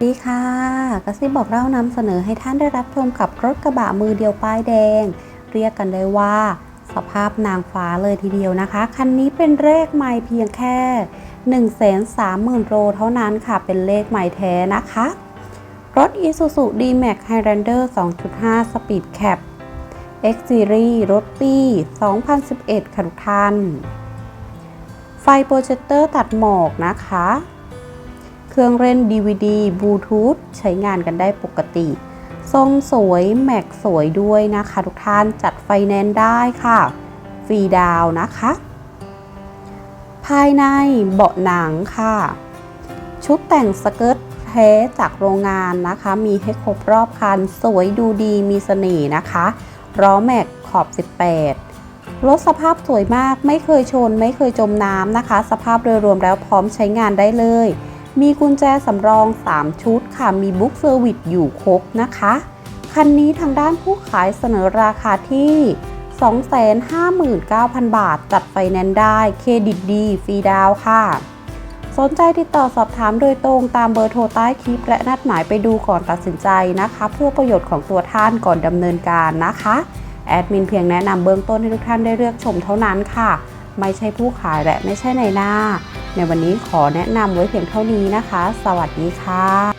สวัสดีค่ะกระซิบบอกเล่านำเสนอให้ท่านได้รับชมกับรถกระบะมือเดียวป้ายแดง เรียกกันได้ว่า สภาพนางฟ้าเลยทีเดียวนะคะ คันนี้เป็นเลขใหม่เพียงแค่ 130,000 โลเท่านั้นค่ะ เป็นเลขใหม่แท้นะคะ รถ Isuzu D-Max Highlander 2.5 Speed Cap X Series รถปี 2011 ค่ะทุกท่าน ไฟโปรเจคเตอร์ตัดหมอกนะคะ เครื่องเล่น DVD บลูทูธใช้งานกันได้ปกติ ทรงสวยแม็กสวยด้วยนะคะ ทุกท่านจัดไฟแนนซ์ได้ค่ะ ฟรีดาวนะคะ ภายในเบาะหนังค่ะ ชุดแต่งสเกิร์ตแท้จากโรงงานนะคะ มีให้ครบรอบคัน สวยดูดีมีเสน่ห์นะคะล้อแม็กขอบ 18รถสภาพสวยมากไม่เคยชนไม่เคยจมน้ำนะคะ สภาพโดยรวมแล้วพร้อมใช้งานได้เลย มีกุญแจสำรอง 3 ชุดค่ะ มีบุ๊กเซอร์วิสอยู่ครบนะคะ คันนี้ทางด้านผู้ขายเสนอราคาที่ 259,000 บาท จัดไฟแนนซ์ได้ เครดิตดี ฟรีดาวน์ค่ะ สนใจติดต่อสอบถามโดยตรงตามเบอร์โทรใต้คลิป และนัดหมายไปดูก่อนตัดสินใจนะคะ เพื่อประโยชน์ของตัวท่านก่อนดำเนินการนะคะ แอดมินเพียงแนะนำเบื้องต้นให้ทุกท่านได้เลือกชมเท่านั้นค่ะ ไม่ใช่ผู้ขายและไม่ใช่ในหน้า ในวันนี้ขอแนะนำไว้เพียงเท่านี้นะคะ สวัสดีค่ะ